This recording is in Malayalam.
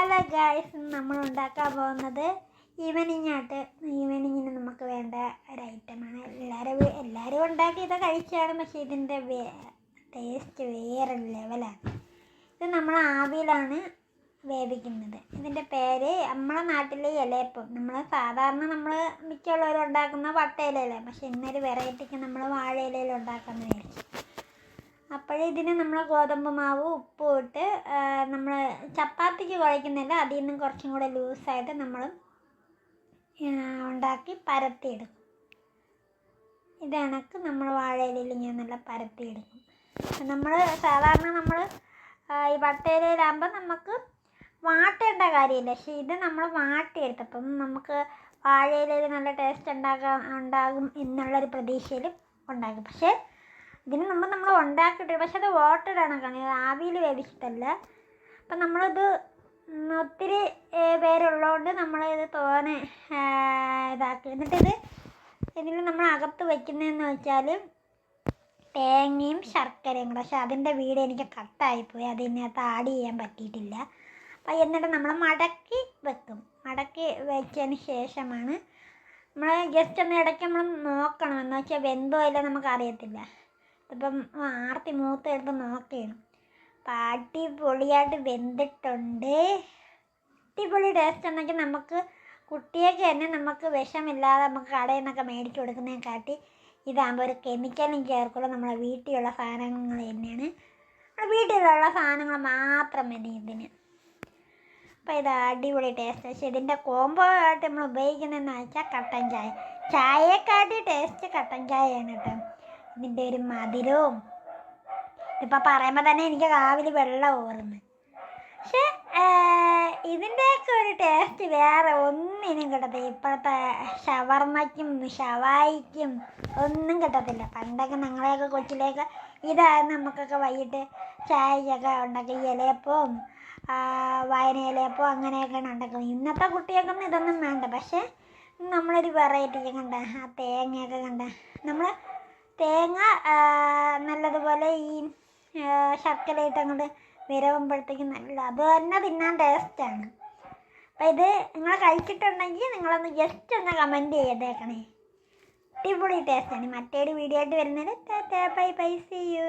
ഹലോ ഗായ്സ് നമ്മൾ ഉണ്ടാക്കാൻ പോകുന്നത് ഈവനിങ് ആയിട്ട് ഈവനിങ്ങിന് നമുക്ക് വേണ്ട ഒരു ഐറ്റമാണ് എല്ലാവരും എല്ലാവരും ഉണ്ടാക്കി ഇത് കഴിച്ചാണ് പക്ഷേ ഇതിന്റെ ടേസ്റ്റ് വേറെ ലെവലാണ് ഇത് നമ്മൾ ആവിയിലാണ് വേവിക്കുന്നത്. ഇതിന്റെ പേര് നമ്മളെ നാട്ടിലെ ഇലയപ്പം. നമ്മൾ സാധാരണ നമ്മൾ മിക്കുള്ളവരും ഉണ്ടാക്കുന്ന വട്ടയിലല്ലേ പക്ഷെ ഇന്നൊരു വെറൈറ്റിക്ക് നമ്മൾ വാഴയിലയിൽ ഉണ്ടാക്കാമെന്ന് വിചാരിച്ചു. അപ്പോഴേ ഇതിന് നമ്മൾ ഗോതമ്പ് മാവ് ഉപ്പും ഇട്ട് നമ്മൾ ചപ്പാത്തിക്ക് കുഴയ്ക്കുന്നില്ല. അതിൽ നിന്നും കുറച്ചും കൂടെ ലൂസായിട്ട് നമ്മൾ ഉണ്ടാക്കി പരത്തിയെടുക്കും. ഇത് കണക്ക് നമ്മൾ വാഴയിലയിൽ ഞാൻ നല്ല പരത്തിയെടുക്കും. നമ്മൾ സാധാരണ നമ്മൾ ഈ വട്ടയിലയിലാകുമ്പോൾ നമുക്ക് വാട്ടേണ്ട കാര്യമില്ല. പക്ഷേ ഇത് നമ്മൾ വാട്ടിയെടുത്തപ്പം നമുക്ക് വാഴയിലയിൽ നല്ല ടേസ്റ്റ് ഉണ്ടാകാൻ ഉണ്ടാകും എന്നുള്ളൊരു പ്രതീക്ഷയിൽ ഉണ്ടാക്കും പക്ഷേ ഇതിന് മുമ്പ് നമ്മൾ ഉണ്ടാക്കിയിട്ട് പക്ഷെ അത് വാട്ടർ കണക്കാണ് ആവിയിൽ വേവിച്ചിട്ടല്ല. അപ്പം നമ്മളിത് ഒത്തിരി പേരുള്ളതുകൊണ്ട് നമ്മളിത് തോനെ ഇതാക്കി. എന്നിട്ടിത് ഇതിൽ നമ്മൾ അകത്ത് വയ്ക്കുന്നതെന്ന് വെച്ചാൽ തേങ്ങയും ശർക്കരയും കൂടെ. പക്ഷെ അതിന്റെ വീട് എനിക്ക് കട്ടായിപ്പോയി അതിനകത്ത് ആഡ് ചെയ്യാൻ പറ്റിയിട്ടില്ല. അപ്പം എന്നിട്ട് നമ്മൾ മടക്കി വെക്കും. മടക്കി വെച്ചതിന് ശേഷമാണ് നമ്മൾ ജസ്റ്റ് ഒന്ന് ഇടയ്ക്ക് നമ്മൾ നോക്കണം. എന്ന് വെച്ചാൽ വെന്തോ ഇല്ല നമുക്ക് അറിയത്തില്ല ഇപ്പം ആർത്തി മൂത്ത് മൂത്തെടുത്ത് നോക്കുകയാണ് അപ്പം അടിപൊളിയായിട്ട് വെന്തിട്ടുണ്ട്. അടിപൊളി ടേസ്റ്റ് ഉണ്ടെങ്കിൽ നമുക്ക് കുട്ടിയൊക്കെ തന്നെ നമുക്ക് വിഷമില്ലാതെ നമുക്ക് കടയിൽ നിന്നൊക്കെ മേടിച്ച് കൊടുക്കുന്നതിനെക്കാട്ടി ഇതാകുമ്പോൾ ഒരു കെമിക്കലും ചേർക്കുള്ള നമ്മളെ വീട്ടിലുള്ള സാധനങ്ങൾ തന്നെയാണ്. വീട്ടിലുള്ള സാധനങ്ങൾ മാത്രം മതി ഇതിന്. അപ്പോൾ ഇത് അടിപൊളി ടേസ്റ്റ് പക്ഷേ ഇതിന്റെ കോമ്പോ ആയിട്ട് നമ്മൾ ഉപയോഗിക്കുന്നതെന്ന് വെച്ചാൽ കട്ടൻ ചായ. ചായയെക്കാട്ടി ടേസ്റ്റ് കട്ടൻ ചായയാണ് കേട്ടോ ഇതിന്റെ ഒരു മധുരവും. ഇപ്പം പറയുമ്പോൾ തന്നെ എനിക്ക് കാവിൽ വെള്ളം ഓർന്ന് പക്ഷേ ഇതിന്റെയൊക്കെ ഒരു ടേസ്റ്റ് വേറെ ഒന്നിനും കിട്ടത്തില്ല. ഇപ്പോഴത്തെ ഷവർമ്മയ്ക്കും ഷവായിക്കും ഒന്നും കിട്ടത്തില്ല. പണ്ടൊക്കെ ഞങ്ങളെയൊക്കെ കൊച്ചിലേക്ക് ഇതായിരുന്നു നമുക്കൊക്കെ വൈകിട്ട് ചായക്കൊക്കെ ഉണ്ടാക്കി ഇലയപ്പവും വായന ഇലയപ്പവും അങ്ങനെയൊക്കെയാണ് ഉണ്ടാക്കുന്നത്. ഇന്നത്തെ കുട്ടികൾക്കൊന്നും ഇതൊന്നും വേണ്ട. പക്ഷേ നമ്മളൊരു വെറൈറ്റി കണ്ട ആ തേങ്ങയൊക്കെ കണ്ട നമ്മൾ തേങ്ങ നല്ലതുപോലെ ഈ ആ, ശർക്കര ഇട്ട് അങ്ങോട്ട് വിരവുമ്പോഴത്തേക്കും നല്ല അത് തന്നെ തിന്നാൻ ടേസ്റ്റാണ് അപ്പം ഇത് നിങ്ങൾ കഴിച്ചിട്ടുണ്ടെങ്കിൽ നിങ്ങളൊന്ന് ജസ്റ്റ് ഒന്ന് കമന്റ് ചെയ്തേക്കണേ. അടിപൊളി ടേസ്റ്റാണ് മറ്റൊരു വീഡിയോ ആയിട്ട് വരുന്നത് ബൈ ബൈ സി യു